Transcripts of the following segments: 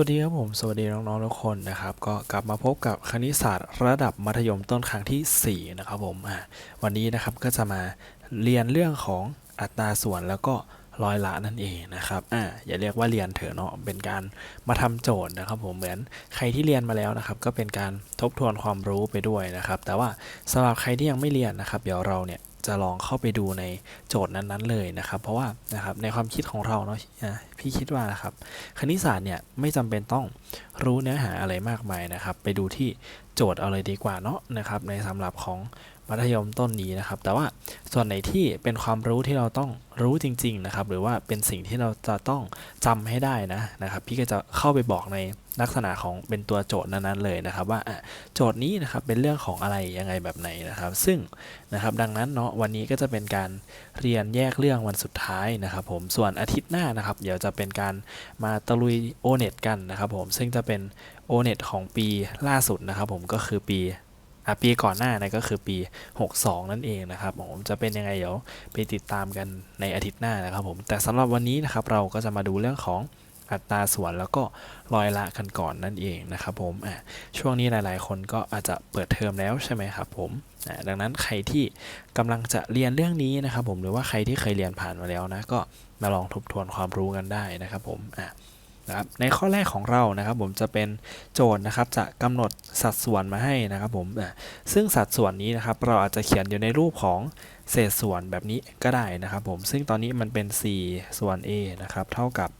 วัสดีครับผม สวัสดีน้องๆทุกคนนะครับ ก็กลับมาพบกับคณิตศาสตร์ระดับมัธยมต้นครั้งที่ 4 นะครับผมวันนี้นะครับก็จะมาเรียนเรื่องของอัตราส่วนแล้วก็ร้อยละนั่นเองนะครับอ่าอย่าเรียกว่าเรียนเถอะเนาะเป็นการมาทำโจทย์นะครับผมเหมือนใครที่เรียนมาแล้วนะครับ ก็เป็นการทบทวนความรู้ไปด้วยนะครับ แต่ว่าสำหรับใครที่ยังไม่เรียนนะครับ เดี๋ยวเราเนี่ย จะลองเข้าไปดูในโจทย์นั้นๆเลยนะครับ เพราะว่านะครับในความคิดของเราเนาะพี่คิดว่านะครับคณิตศาสตร์เนี่ยไม่จำเป็นต้องรู้เนื้อหาอะไรมากมายนะครับ ไปดูที่โจทย์เอาเลยดีกว่าเนาะนะครับในสำหรับของ มัธยมต้นนี้นะครับ แต่ว่าส่วนไหนที่เป็นความรู้ที่เราต้องรู้จริง ๆนะครับ หรือว่าเป็นสิ่งที่เราจะต้องจำให้ได้นะนะครับ พี่ก็จะเข้าไปบอกในลักษณะของเป็นตัวโจทย์นั้นๆเลยนะครับ ว่าโจทย์นี้นะครับเป็นเรื่องของอะไรยังไงแบบไหนนะครับ ซึ่งนะครับดังนั้นเนาะวันนี้ก็จะเป็นการเรียนแยกเรื่องวันสุดท้ายนะครับ ผมส่วนอาทิตย์หน้านะครับ เดี๋ยวจะเป็นการมาตะลุยโอเน็ตกันนะครับ ผมซึ่งจะเป็นโอเน็ตของปีล่าสุดนะครับ ผมก็คือปี ปีก่อนหน้านะก็คือปี 62 นั่นเองนะครับผมจะเป็นยังไงเดี๋ยวไปติดตามกันในอาทิตย์หน้านะครับผมแต่สำหรับวันนี้นะครับเราก็จะมาดูเรื่องของอัตราส่วนแล้วก็รอยละกันก่อนนั่นเองนะครับผมช่วงนี้หลายๆ คนก็อาจจะเปิดเทอมแล้วใช่ไหมครับผมดังนั้นใครที่กำลังจะเรียนเรื่องนี้นะครับผมหรือว่าใครที่เคยเรียนผ่านมาแล้วนะก็มาลองทบทวนความรู้กันได้นะครับผมอะ นะครับในข้อแรกของเรานะครับผมจะเป็นโจทย์นะครับจะกำหนดสัดส่วนมาให้นะครับผมซึ่งสัดส่วนนี้นะครับเราอาจจะเขียนอยู่ในรูปของเศษส่วนแบบนี้ก็ได้นะครับผมซึ่งตอนนี้มันเป็น 4 ส่วน a นะครับเท่ากับ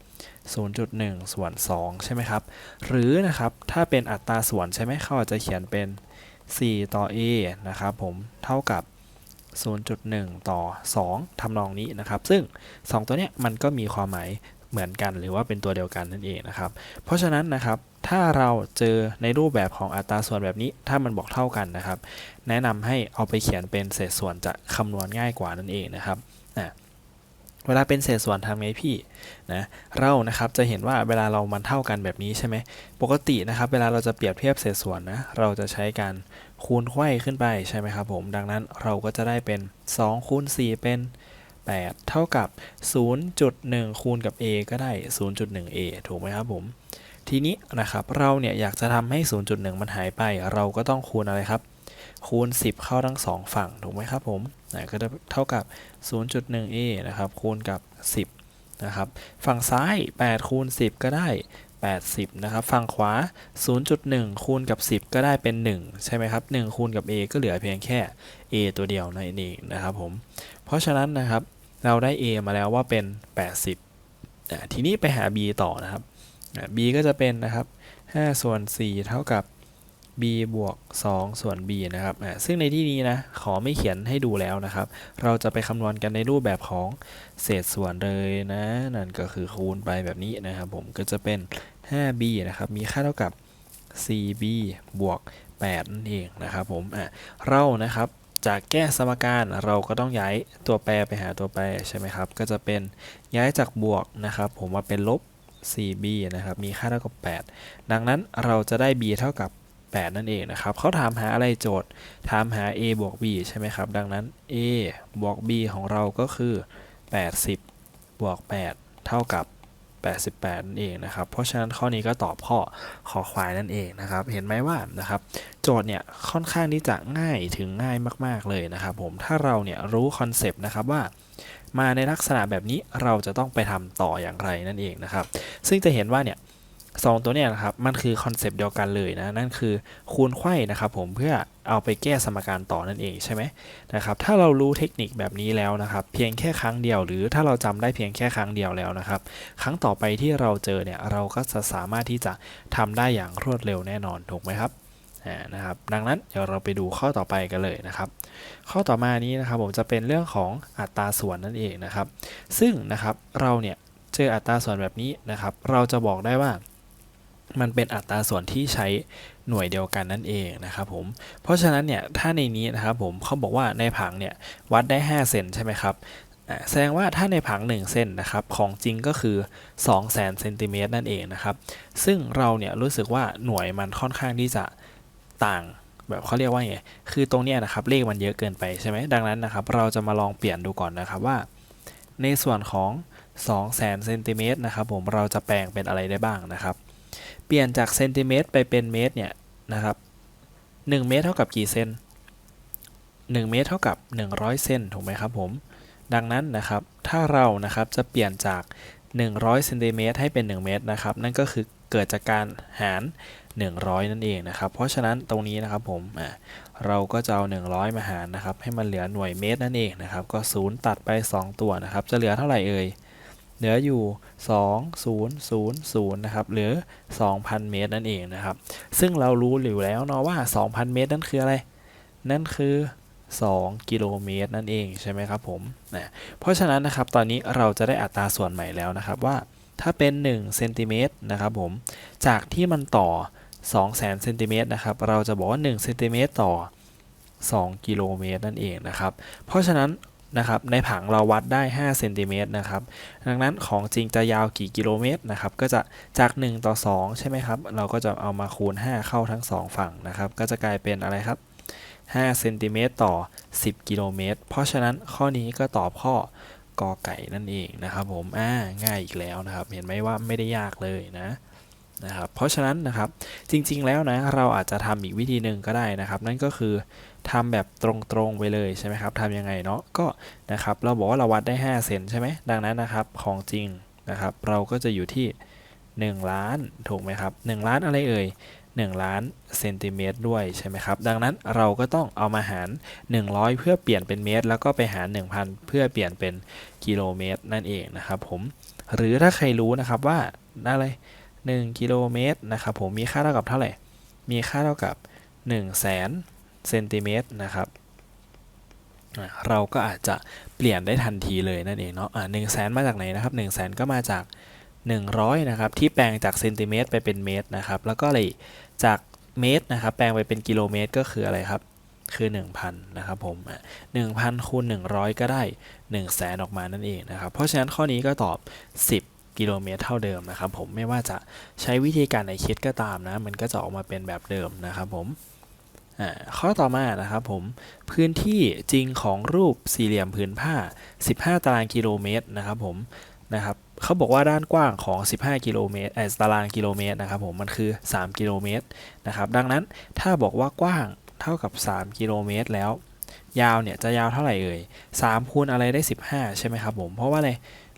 0.1 ส่วน 2 ใช่ไหมครับ หรือนะครับถ้าเป็นอัตราส่วนใช่ไหมเขาอาจจะเขียนเป็น 4 ต่อ a นะครับผมเท่ากับ0.1 ต่อ 2ทำนองนี้นะครับ ซึ่ง 2 ตัวเนี้ยมันก็มีความหมาย เหมือนกัน หรือว่าเป็นตัวเดียวกันนั่นเองนะครับ เพราะฉะนั้นนะครับถ้าเราเจอในรูปแบบของอัตราส่วนแบบนี้ ถ้ามันบอกเท่ากันนะครับ แนะนำให้เอาไปเขียนเป็นเศษส่วนจะคำนวณง่ายกว่านั่นเองนะครับนะเวลาเป็นเศษส่วนทำไงพี่นะเรานะครับจะเห็นว่าเวลาเรามันเท่ากันแบบนี้ใช่ไหมปกตินะครับ เวลาเราจะเปรียบเทียบเศษส่วนนะเราจะใช้การคูณไขว้ขึ้นไปใช่ไหมครับผมดังนั้นเราก็จะได้เป็น2คูณ4เป็น 8 เท่ากับ 0.1 คูณกับ a ก็ได้ 0.1a ถูกไหมครับผม ทีนี้นะครับเราเนี่ยอยากจะทำให้ 0.1 มันหายไป เราก็ต้องคูณอะไรครับ คูณ 10 เข้าทั้งสองฝั่ง ถูกไหมครับผมนะก็จะเท่ากับ 0.1a นะครับ คูณกับ 10 นะครับ ฝั่งซ้าย 8 คูณ 10 ก็ได้ 80 นะครับ ฝั่งขวา 0.1 คูณกับ 10 ก็ได้เป็น 1 ใช่ไหมครับ 1 คูณกับ a ก็เหลือเพียงแค่ a ตัวเดียวนั่นเองนะครับผม เพราะฉะนั้นนะครับ เราได้ a มาแล้วว่าเป็น 80อะทีนี้ไปหา b ต่อนะครับอะ b ก็จะเป็นนะครับ5ส่วน4เท่ากับ b บวก 2 ส่วน b นะครับอะซึ่งในที่นี้นะขอไม่เขียนให้ดูแล้วนะครับ เราจะไปคำนวณกันในรูปแบบของเศษส่วนเลยนะ นั่นก็คือคูณไปแบบนี้นะครับผมก็จะเป็น 5b นะครับมีค่าเท่ากับ 4b บวก8นั่นเองนะครับผมอะเรานะครับ จากแก้สมการเราก็ต้องย้ายตัวแปรไปหาตัวแปรใช่ไหมครับ ก็จะเป็นย้ายจากบวกนะครับ ผมมาเป็นลบ 4b นะครับ มีค่าเท่ากับ 8 ดังนั้นเราจะได้ b เท่ากับ 8 นั่นเองนะครับ เขาถามหาอะไรโจทย์ ถามหา a บวก b ใช่ไหมครับ ดังนั้น a บวก b ของเราก็คือ 80 บวก 8 เท่ากับ 88 นั่นเองนะครับ เพราะฉะนั้นข้อนี้ก็ตอบข้อขอควายนั่นเองนะครับ เห็นไหมว่านะครับโจทย์เนี่ยค่อนข้างที่จะง่ายถึงง่ายมาก ๆ เลยนะครับผม ถ้าเราเนี่ยรู้คอนเซปต์นะครับว่ามาในลักษณะแบบนี้เราจะต้องไปทำต่ออย่างไรนั่นเองนะครับ ซึ่งจะเห็นว่าเนี่ย สองตัวเนี่ยนะครับมันคือคอนเซปต์เดียวกันเลยนะนั่นคือคูณไขว้นะครับผมเพื่อเอาไปแก้สมการต่อนั่นเองใช่ไหมนะครับถ้าเรารู้เทคนิคแบบนี้แล้วนะครับ เพียงแค่ครั้งเดียว หรือถ้าเราจำได้เพียงแค่ครั้งเดียวแล้วนะครับ ครั้งต่อไปที่เราเจอเนี่ยเราก็จะสามารถที่จะทำได้อย่างรวดเร็วแน่นอนถูกไหมครับอ่านะครับดังนั้นเดี๋ยวเราไปดูข้อต่อไปกันเลยนะครับ ข้อต่อมานี้นะครับผมจะเป็นเรื่องของอัตราส่วนนั่นเองนะครับ ซึ่งนะครับเราเนี่ยเจออัตราส่วนแบบนี้นะครับ เราจะบอกได้ว่า มันเป็นอัตราส่วนที่ใช้หน่วยเดียวกันนั่นเองนะครับผมเพราะฉะนั้นเนี่ยถ้าในนี้นะครับผมเขาบอกว่าในผังเนี่ยวัดได้ 5 เซนใช่ไหมครับแสดงว่าถ้าในผัง 1 เส้นนะครับของจริงก็คือ2แสนเซนติเมตรนั่นเองนะครับซึ่งเราเนี่ยรู้สึกว่าหน่วยมันค่อนข้างที่จะต่างแบบเขาเรียกว่าไงคือตรงเนี้ยนะครับเลขมันเยอะเกินไปใช่ไหมดังนั้นนะครับเราจะมาลองเปลี่ยนดูก่อนนะครับว่า ในส่วนของ2 0 0 0 0 0เซนติเมตรนะครับผมเราจะแปลงเป็นอะไรได้บ้างนะครับ เปลี่ยนจากเซนติเมตรไปเป็นเมตรเนี่ยนะครับ1เมตรเท่ากับกี่เซน1เมตรเท่ากับ 100 เซนถูกไหมครับผมดังนั้นนะครับถ้าเรานะครับจะเปลี่ยนจาก 100เซนติเมตรให้เป็น 1 เมตรนะครับนั่นก็คือเกิดจากการหาร 100 นั่นเองนะครับ เพราะฉะนั้นตรงนี้นะครับผมเราก็จะเอา 100 มาหารนะครับให้มันเหลือหน่วยเมตรนั่นเองนะครับก็ 0 ตัดไป 2 ตัวนะครับจะเหลือเท่าไหร่เอ่ย เหลืออยู่ 2 0 0 0 นะครับหรือ 2,000 เมตรนั่นเองนะครับ ซึ่งเรารู้อยู่แล้วเนาะว่า 2,000 เมตรนั่นคืออะไร นั่นคือ 2 กิโลเมตรนั่นเองใช่ไหมครับผมนะเพราะฉะนั้นนะครับตอนนี้เราจะได้อัตราส่วนใหม่แล้วนะครับว่าถ้าเป็น1เซนติเมตรนะครับผมจากที่มันต่อ 200,000เซนติเมตรนะครับเราจะบอกว่า1เซนติเมตรต่อ 2 กิโลเมตรนั่นเองนะครับ เพราะฉะนั้น นะครับในผังเราวัดได้5เซนติเมตรนะครับดังนั้นของจริงจะยาวกี่กิโลเมตรนะครับก็จะจาก 1 ต่อ 2 ใช่ไหมครับ เราก็จะเอามาคูณ 5 เข้าทั้ง 2 ฝั่งนะครับ ก็จะกลายเป็นอะไรครับ5เซนติเมตรต่อ 10 กิโลเมตร เพราะฉะนั้นข้อนี้ก็ตอบข้อกอไก่นั่นเองนะครับผม อ่า ง่ายอีกแล้วนะครับ เห็นไหมว่าไม่ได้ยากเลยนะนะครับ เพราะฉะนั้นนะครับ จริงๆแล้วนะ เราอาจจะทำอีกวิธีหนึ่งก็ได้นะครับ นั่นก็คือ ทำแบบตรงๆไปเลยใช่ไหมครับทำยังไงเนาะก็นะครับเราบอกว่าเราวัดได้ 5 เซนใช่ไหมดังนั้นนะครับของจริงนะครับ เราก็จะอยู่ที่ 1 ล้านถูกไหมครับ 1 ล้านอะไรเอ่ย1 ล้านเซนติเมตรด้วยใช่ไหมครับ ดังนั้นเราก็ต้องเอามาหาร 100 เพื่อเปลี่ยนเป็นเมตร แล้วก็ไปหาร 1,000 เพื่อเปลี่ยนเป็นกิโลเมตรนั่นเองนะครับผมหรือถ้าใครรู้นะครับว่าอะไร1กิโลเมตรนะครับผมมีค่าเท่ากับเท่าไหร่ มีค่าเท่ากับ 1 0 0 0 0แเซนติเมตรนะครับเราก็อาจจะเปลี่ยนได้ทันทีเลยนั่นเองเนาะหนึ่งแสนมาจากไหนนะครับ1 0 0 0 0แสนก็มาจาก 100นะครับที่แปลงจากเซนติเมตรไปเป็นเมตรนะครับแล้วก็อะไรจากเมตรนะครับแปลงไปเป็นกิโลเมตรก็คืออะไรครับคือ 1,000นะครับผมอะ1,000คูณ100 ก็ได้ 1 0 0 0 0แสนออกมานั่นเองนะครับเพราะฉะนั้นข้อนี้ก็ตอบ 10 กิโลเมตรเท่าเดิมนะครับผมไม่ว่าจะใช้วิธีการไหนคิดก็ตามนะมันก็จะออกมาเป็นแบบเดิมนะครับผม ข้อต่อมานะครับผมพื้นที่จริงของรูปสี่เหลี่ยมผืนผ้า 15 ตารางกิโลเมตรนะครับผมนะครับเขาบอกว่าด้านกว้างของ 15 กิโลเมตรไอ้ตารางกิโลเมตรนะครับผมมันคือ 3 กิโลเมตรนะครับดังนั้นถ้าบอกว่ากว้างเท่ากับ 3 กิโลเมตรแล้ว ยาวเนี่ยจะยาวเท่าไหร่เอ่ย3คูณอะไรได้ 15 ใช่ไหมครับผมเพราะว่าอะไร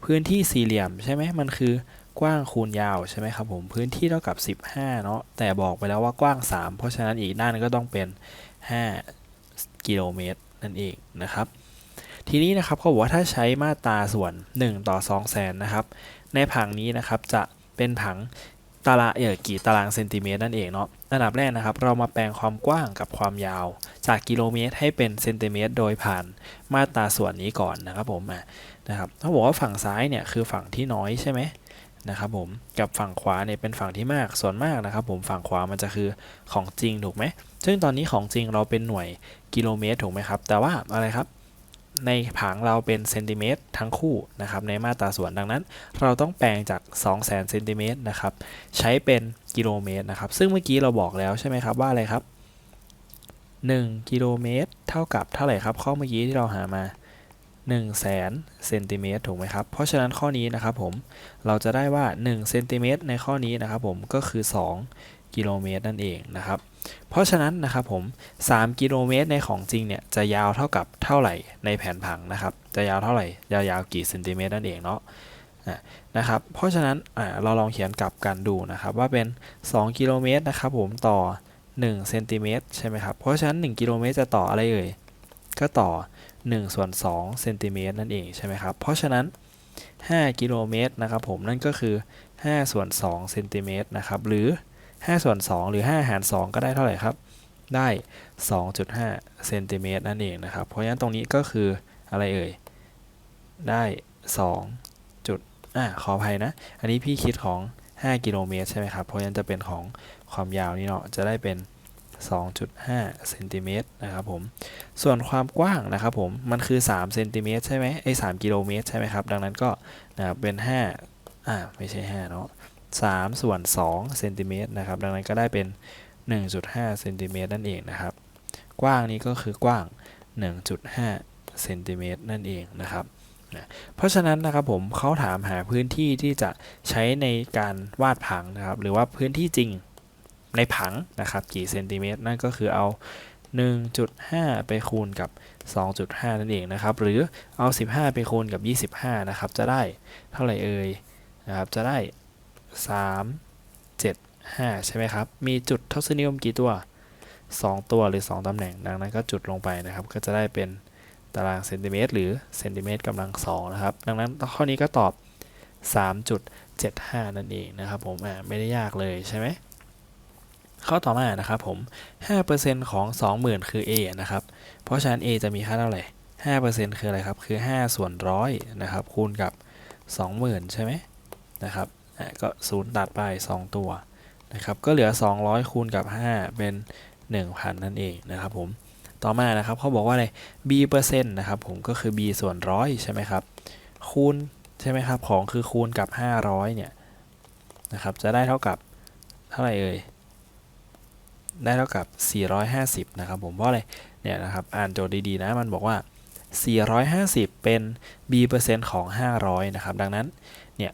พื้นที่สี่เหลี่ยมใช่ไหมมันคือ กว้างคูณยาวใช่ไหมครับผมพื้นที่เท่ากับ 15 เนาะแต่บอกไปแล้วว่ากว้าง 3 เพราะฉะนั้นอีกด้านก็ต้องเป็น 5 กิโลเมตรนั่นเองนะครับ ทีนี้นะครับเขาบอกว่าถ้าใช้มาตราส่วน 1 ต่อ 2 แสนนะครับ ในผังนี้นะครับจะเป็นผังตารางเออกี่ตารางเซนติเมตรนั่นเองเนาะอันดับแรกนะครับ เรามาแปลงความกว้างกับความยาว จากกิโลเมตรให้เป็นเซนติเมตร โดยผ่านมาตราส่วนนี้ก่อนนะครับผมนะครับเขาบอกว่าฝั่งซ้ายเนี่ยคือฝั่งที่น้อยใช่ไหม นะครับผมกับฝั่งขวาเนี่ยเป็นฝั่งที่มากส่วนมากนะครับผมฝั่งขวามันจะคือของจริงถูกไหมซึ่งตอนนี้ของจริงเราเป็นหน่วยกิโลเมตรถูกไหมครับ แต่ว่าอะไรครับในผังเราเป็นเซนติเมตรทั้งคู่นะครับในมาตราส่วนดังนั้น เราต้องแปลงจาก 2 0 0 0 0 0เซนติเมตรนะครับใช้เป็นกิโลเมตรนะครับซึ่งเมื่อกี้เราบอกแล้วใช่ไหมครับว่าอะไรครับ 1 กิโลเมตรเท่ากับเท่าไหร่ครับข้อเมื่อกี้ที่เราหามา 1 0 0 0 0แสนเซนติเมตรถูกไหมครับ เพราะฉะนั้นข้อนี้นะครับผมเราจะได้ว่า1เซนติเมตรในข้อนี้นะครับผมก็คือ 2 กิโลเมตรนั่นเองนะครับ เพราะฉะนั้นนะครับผม3กิโลเมตรในของจริงเนี่ยจะยาวเท่ากับเท่าไหร่ในแผนผังนะครับ จะยาวเท่าไหร่ยาวๆกี่เซนติเมตรนั่นเองเนาะนะครับ เพราะฉะนั้นเราลองเขียนกลับกันดูนะครับว่าเป็น 2 กิโลเมตรนะครับผมต่อ1เซนติเมตรใช่ไหมครับ เพราะฉะนั้น 1 กิโลเมตรจะต่ออะไรเอ่ย ก็ต่อ 1ส่วน2เซนติเมตรนั่นเองใช่ไหมครับ เพราะฉะนั้น 5 กิโลเมตรนะครับผมนั่นก็คือ 5 ส่วน2เซนติเมตรนะครับหรือ 5 ส่วน 2 หรือ 5 หาร 2 ก็ได้เท่าไหร่ครับ ได้ 2.5เซนติเมตรนั่นเองนะครับ เพราะฉะนั้นตรงนี้ก็คืออะไรเอ่ย ได้2จุดอ่าขออภัยนะ อันนี้พี่คิดของ 5 กิโลเมตรใช่ไหมครับ เพราะฉะนั้นจะเป็นของความยาวนี่เนาะจะได้เป็น2.5เซนติเมตรนะครับผม ส่วนความกว้างนะครับผมมันคือ3เซนติเมตรใช่ไหมไอ้3กิโลเมตรใช่ไหมครับดังนั้นก็นะครับเป็น5อ่าไม่ใช่5เนาะ3ส่วน2เซนติเมตรนะครับดังนั้นก็ได้เป็น 1.5เซนติเมตรนั่นเองนะครับ กว้างนี้ก็คือกว้าง 1.5เซนติเมตรนั่นเองนะครับนะเพราะฉะนั้นนะครับผมเขาถามหาพื้นที่ที่จะใช้ในการวาดผังนะครับ หรือว่าพื้นที่จริงในผังนะครับกี่เซนติเมตรนั่นก็คือเอา 1.5 ไปคูณกับ 2.5 นั่นเองนะครับ หรือเอา 15 ไปคูณกับ 25 นะครับ จะได้เท่าไหร่เอ่ยนะครับ จะได้ 3 7 5 ใช่ไหมครับ มีจุดทศนิยมกี่ตัว 2 ตัวหรือ 2 ตำแหน่ง ดังนั้นก็จุดลงไปนะครับ ก็จะได้เป็นตารางเซนติเมตรหรือเซนติเมตรกำลัง 2 นะครับ ดังนั้นข้อนี้ก็ตอบ 3.75 นั่นเองนะครับผม อ่า ไม่ได้ยากเลยใช่ไหม ข้อต่อมานะครับผม 5%ของ 20,000 คือ A นะครับ เพราะฉะนั้น A จะมีค่าเท่าไหร่ 5%คืออะไรครับ คือ 5 ส่วนร้อยนะครับ คูณกับ 20,000 ใช่ไหมนะครับอะก็0ตัดไป 2 ตัวนะครับ ก็เหลือ 200 คูณกับ 5 เป็น 1,000 นั่นเองนะครับผม ต่อมานะครับเขาบอกว่าอะไร B เปอร์เซ็นต์นะครับผม ก็คือ B ส่วนร้อยใช่ไหมครับ คูณใช่ไหมครับ ของคือคูณกับ 500 เนี่ยนะครับ จะได้เท่ากับเท่าไหร่เอ่ย ได้เท่ากับ 450 นะครับผมเพราะอะไรเนี่ยนะครับอ่านโจทย์ดีๆนะมันบอกว่า 450 เป็น b เปอร์เซ็นต์ของ 500 นะครับ ดังนั้นเนี่ย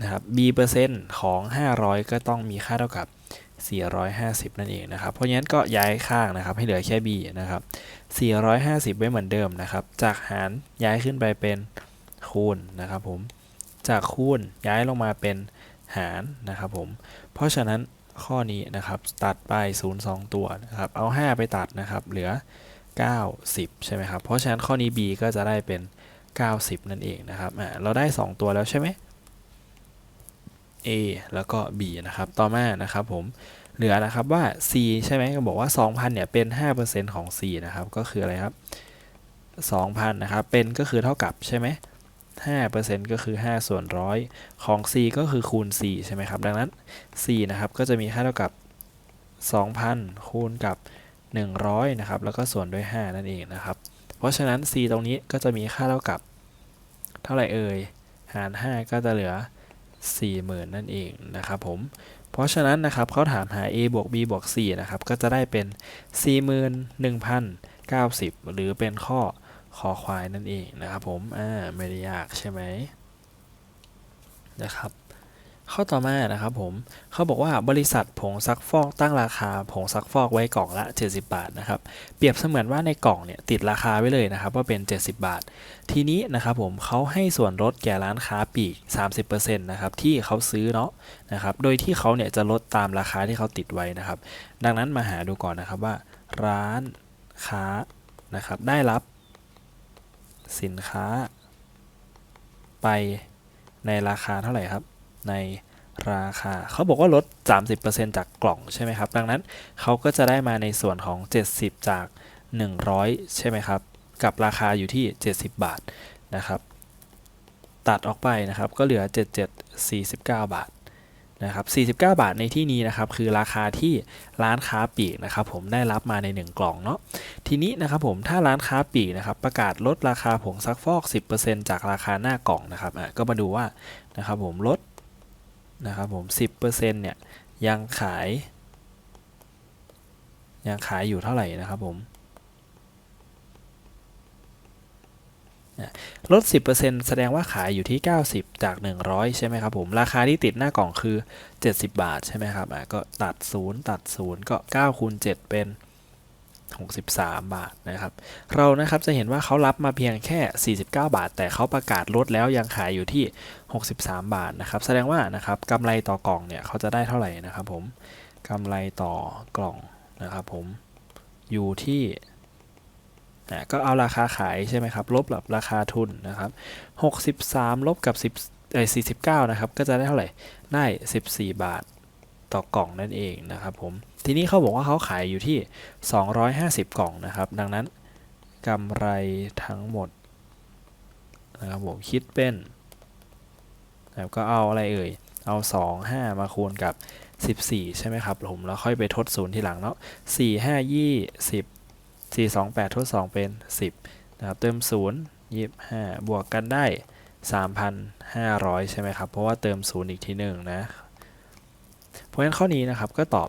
นะครับ b เปอร์เซ็นต์ของ 500 ก็ต้องมีค่าเท่ากับ 450 นั่นเองนะครับ เพราะฉะนั้นก็ย้ายข้างนะครับ ให้เหลือแค่ b นะครับ 450 ไว้เหมือนเดิมนะครับ จากหารย้ายขึ้นไปเป็นคูณนะครับผม จากคูณย้ายลงมาเป็นหารนะครับผม เพราะฉะนั้น ข้อนี้นะครับ ตัดไป 0 2 ตัวนะครับ เอา 5 ไปตัดนะครับ เหลือ 90 ใช่ไหมครับ เพราะฉะนั้นข้อนี้ b ก็จะได้เป็น 90 นั่นเองนะครับอ่าเราได้ 2 ตัวแล้วใช่ไหม a แล้วก็ b นะครับ ต่อมานะครับผม เหลือนะครับว่า c ใช่ไหมก็บอกว่า 2,000 เนี่ย เป็น 5%ของ c นะครับ ก็คืออะไรครับ 2,000 นะครับ เป็นก็คือเท่ากับใช่ไหม 5%ก็คือ 5 ส่วนร้อยของ c ก็คือคูณ c ใช่ไหมครับ ดังนั้น c นะครับก็จะมีค่าเท่ากับ 2,000 คูณกับ 100 นะครับ แล้วก็ส่วนด้วย 5 นั่นเองนะครับ เพราะฉะนั้น c ตรงนี้ก็จะมีค่าเท่ากับ เท่าไหร่เอ่ย หาร 5 ก็จะเหลือ 40,000 นั่นเองนะครับผม เพราะฉะนั้นนะครับเขาถามหา a บวก b บวก c นะครับ ก็จะได้เป็น 41,090 หรือเป็นข้อ คอควายนั่นเองนะครับผมอ่าไม่ได้ยากใช่ไหมนะครับข้อต่อมานะครับผมเขาบอกว่าบริษัทผงซักฟอกตั้งราคาผงซักฟอกไว้กล่องละ 70 บาทนะครับเปรียบเสมือนว่าในกล่องเนี่ยติดราคาไว้เลยนะครับว่าเป็น 70 บาท ทีนี้นะครับผมเขาให้ส่วนลดแก่ร้านค้าปีก 30%นะครับที่เขาซื้อเนาะนะครับโดยที่เขาเนี่ยจะลดตามราคาที่เขาติดไว้นะครับ ดังนั้นมาหาดูก่อนนะครับว่า ร้านค้านะครับได้รับ สินค้า ไปในราคาเท่าไหร่ครับ ในราคาเขาบอกว่าลด 30%จากกล่องใช่ไหมครับ ดังนั้นเขาก็จะได้มาในส่วนของ 70 จาก 100 ใช่ไหมครับ กับราคาอยู่ที่ 70 บาทนะครับ ตัดออกไปนะครับก็เหลือ 77 49 บาท นะครับ49 บาทในที่นี้นะครับคือราคาที่ร้านค้าปลีกนะครับผมได้รับมาใน 1 กล่องเนาะทีนี้นะครับผมถ้าร้านค้าปลีกนะครับประกาศลดราคาผงซักฟอก 10%จากราคาหน้ากล่องนะครับอะก็มาดูว่านะครับผมลดนะครับผม 10%เนี่ยยังขาย ยังขายอยู่เท่าไหร่นะครับผมอะ ลด 10%แสดงว่าขายอยู่ที่ 90 จาก 100 ใช่ไหมครับผม ราคาที่ติดหน้ากล่องคือ 70 บาทใช่ไหมครับอะก็ตัด 0 ตัด 0 ก็9คูณ7เป็น 63 บาทนะครับ เรานะครับจะเห็นว่าเขารับมาเพียงแค่ 49 บาท แต่เขาประกาศลดแล้วยังขายอยู่ที่ 63 บาทนะครับ แสดงว่านะครับกำไรต่อกล่องเนี่ยเขาจะได้เท่าไหร่นะครับผมกำไรต่อกล่องนะครับผมอยู่ที่ อะก็เอาราคาขายใช่ไหมครับ ลบกับราคาทุนนะครับ 63 ลบกับ10เอ้ย49 นะครับ ก็จะได้เท่าไหร่ ได้ 14 บาทต่อกล่องนั่นเองนะครับผม ทีนี้เขาบอกว่าเขาขายอยู่ที่ 250 กล่องนะครับ ดังนั้นกำไรทั้งหมดนะครับผมคิดเป็นนะก็เอาอะไรเอ่ย เอา 2 5 มาคูณกับ 14 ใช่ไหมครับผม แล้วค่อยไปทดศูนย์ทีหลังเนาะ4 5 20 4 2 8 ทด 2 เป็น 10นะครับเติม 0 25 บวกกันได้ 3,500 ใช่ไหมครับ เพราะว่าเติม 0 อีกทีหนึ่งนะ เพราะฉะนั้นข้อนี้นะครับก็ตอบ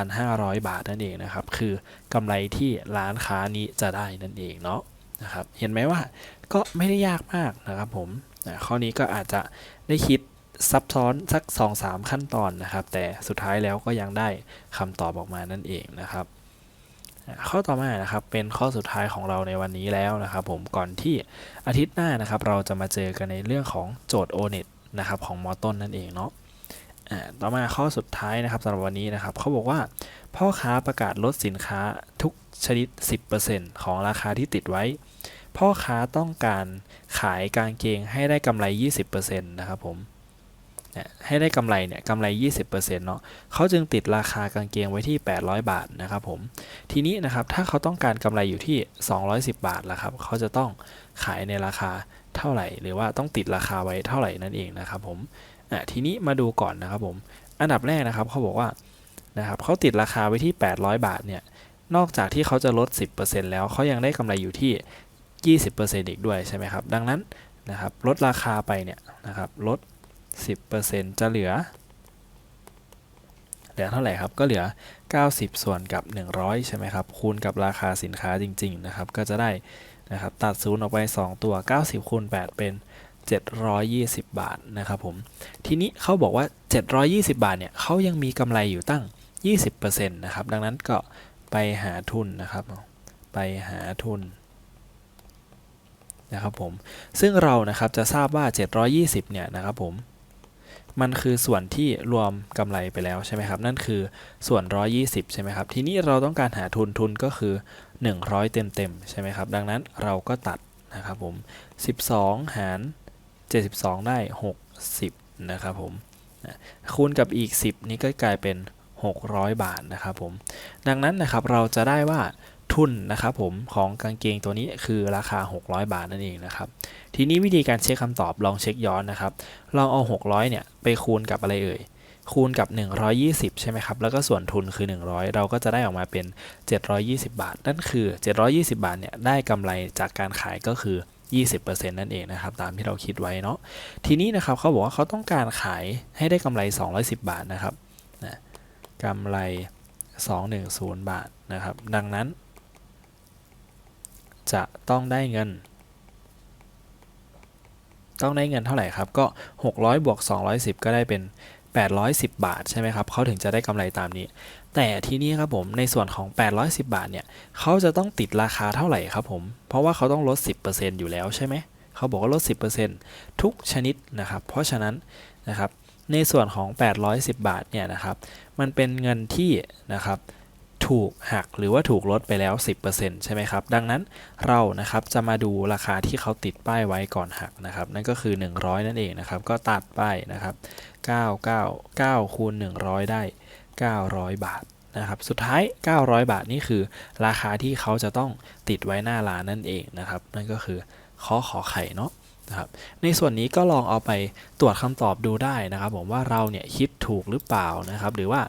3,500 บาทนั่นเองนะครับ คือกำไรที่ร้านค้านี้จะได้นั่นเองเนาะนะครับเห็นไหมว่าก็ไม่ได้ยากมากนะครับผมอะข้อนี้ก็อาจจะได้คิดซับซ้อนสัก 2-3 ขั้นตอนนะครับ แต่สุดท้ายแล้วก็ยังได้คำตอบออกมานั่นเองนะครับ ข้อต่อมานะครับเป็นข้อสุดท้ายของเราในวันนี้แล้วนะครับ ผมก่อนที่อาทิตย์หน้านะครับ เราจะมาเจอกันในเรื่องของโจทย์ o n e t นะครับของมอต้นนั่นเองเนาะอะต่อมาข้อสุดท้ายนะครับสำหรับวันนี้นะครับเขาบอกว่าพ่อค้าประกาศลดสินค้าทุกชนิด 10%ของราคาที่ติดไว้ พ่อค้าต้องการขายกางเกงให้ได้กำไร 20%นะครับผม เนี่ยให้ได้กำไรเนี่ยกำไร 20%เนาะเขาจึงติดราคากางเกงไว้ที่ 800 บาทนะครับผมทีนี้นะครับถ้าเขาต้องการกำไรอยู่ที่ 210 บาทละครับเขาจะต้องขายในราคาเท่าไหร่ หรือว่าต้องติดราคาไว้เท่าไหร่นั่นเองนะครับผมอะทีนี้มาดูก่อนนะครับผมอันดับแรกนะครับเขาบอกว่านะครับเขาติดราคาไว้ที่ 800 บาทเนี่ยนอกจากที่เขาจะลด 10%แล้วเขายังได้กำไรอยู่ที่ 20%อีกด้วยใช่ไหมครับดังนั้นนะครับลดราคาไปเนี่ยนะครับลด 10%จะเหลือ เหลือเท่าไหร่ครับ ก็เหลือ 90 ส่วนกับ 100 ใช่ไหมครับ คูณกับราคาสินค้าจริง ๆ นะครับ ก็จะได้นะครับ ตัดศูนย์ออกไป 2 ตัว 90คูณ8เป็น 720 บาทนะครับผม ทีนี้เขาบอกว่า 720 บาทเนี่ยเขายังมีกำไรอยู่ตั้ง 20%นะครับ ดังนั้นก็ไปหาทุนนะครับ ไปหาทุนนะครับผม ซึ่งเรานะครับจะทราบว่า 720 เนี่ยนะครับผม มันคือส่วนที่รวมกำไรไปแล้วใช่ไหมครับ นั่นคือส่วน 120 ใช่ไหมครับ ทีนี้เราต้องการหาทุนทุนก็คือ 100 เต็มๆใช่ไหมครับ ดังนั้นเราก็ตัดนะครับผม 12 หาร 72 ได้ 60 นะครับผมคูณกับอีก 10 นี้ก็กลายเป็น 600 บาทนะครับผม ดังนั้นนะครับเราจะได้ว่า ทุนนะครับผมของกางเกงตัวนี้คือราคา 600 บาทนั่นเองนะครับทีนี้วิธีการเช็คคำตอบลองเช็คย้อนนะครับลองเอา 600เนี่ยไปคูณกับอะไรเอ่ยคูณกับ 120 ใช่ไหมครับ แล้วก็ส่วนทุนคือ 100 เราก็จะได้ออกมาเป็น 720 บาท นั่นคือ 720 บาทเนี่ยได้กำไรจากการขายก็คือ 20%นั่นเองนะครับ ตามที่เราคิดไว้เนาะ ทีนี้นะครับเขาบอกว่าเขาต้องการขายให้ได้กำไร 210 บาทนะครับนะกำไร 210 บาทนะครับ ดังนั้น จะต้องได้เงิน ต้องได้เงินเท่าไหร่ครับ ก็ 600 บวก 210 ก็ได้เป็น 810 บาทใช่ไหมครับเขาถึงจะได้กำไรตามนี้ แต่ทีนี้ครับผมในส่วนของ 810 บาทเนี่ยเขาจะต้องติดราคาเท่าไหร่ครับผม เพราะว่าเขาต้องลด 10%อยู่แล้วใช่ไหมเขาบอกว่าลด 10%ทุกชนิดนะครับ เพราะฉะนั้นนะครับในส่วนของ 810 บาทเนี่ยนะครับ มันเป็นเงินที่นะครับ ถูกหักหรือว่าถูกลดไปแล้ว 10%ใช่ไหมครับ ดังนั้นเรานะครับจะมาดูราคาที่เขาติดป้ายไว้ก่อนหักนะครับ นั่นก็คือ 100 นั่นเองนะครับ ก็ตัดไปนะครับ 999 คูณ 100 ได้ 900 บาทนะครับสุดท้าย 900 บาทนี่คือ ราคาที่เขาจะต้องติดไว้หน้าร้านนั่นเองนะครับ นั่นก็คือข้อขอไข่เนาะ นะครับในส่วนนี้ก็ลองเอาไปตรวจคำตอบดูได้นะครับ ผมว่าเราเนี่ยคิดถูกหรือเปล่านะครับ หรือว่า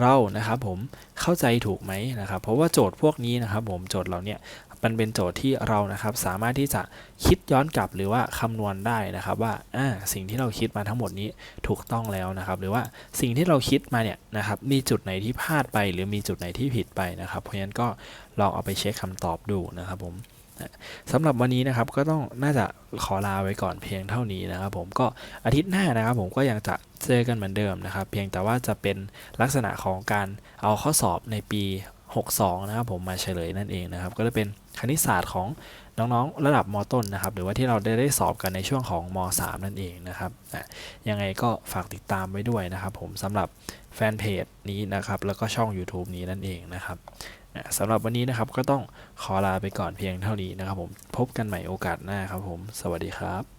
เรานะครับผมเข้าใจถูกไหมนะครับ เพราะว่าโจทย์พวกนี้นะครับ ผมโจทย์เราเนี่ยมันเป็นโจทย์ที่เรานะครับสามารถที่จะคิดย้อนกลับหรือว่าคำนวณได้นะครับว่าอ่าสิ่งที่เราคิดมาทั้งหมดนี้ถูกต้องแล้วนะครับ หรือว่าสิ่งที่เราคิดมาเนี่ยนะครับมีจุดไหนที่พลาดไป หรือมีจุดไหนที่ผิดไปนะครับ เพราะฉะนั้นก็ลองเอาไปเช็คคำตอบดูนะครับผม สำหรับวันนี้นะครับก็ต้องน่าจะขอลาไว้ก่อนเพียงเท่านี้นะครับ ผมก็อาทิตย์หน้านะครับ ผมก็ยังจะเจอกันเหมือนเดิมนะครับ เพียงแต่ว่าจะเป็นลักษณะของการเอาข้อสอบในปี 62 นะครับ ผมมาเฉลยนั่นเองนะครับ ก็จะเป็นคณิตศาสตร์ของน้องๆ ระดับมต้นนะครับ หรือว่าที่เราได้ได้สอบกันในช่วงของม 3 นั่นเองนะครับยังไงก็ฝากติดตามไว้ด้วยนะครับ ผมสำหรับแฟนเพจนี้นะครับ แล้วก็ช่อง YouTube นี้นั่นเองนะครับ สำหรับวันนี้นะครับก็ต้องขอลาไปก่อนเพียงเท่านี้นะครับผมพบกันใหม่โอกาสหน้าครับผม สวัสดีครับ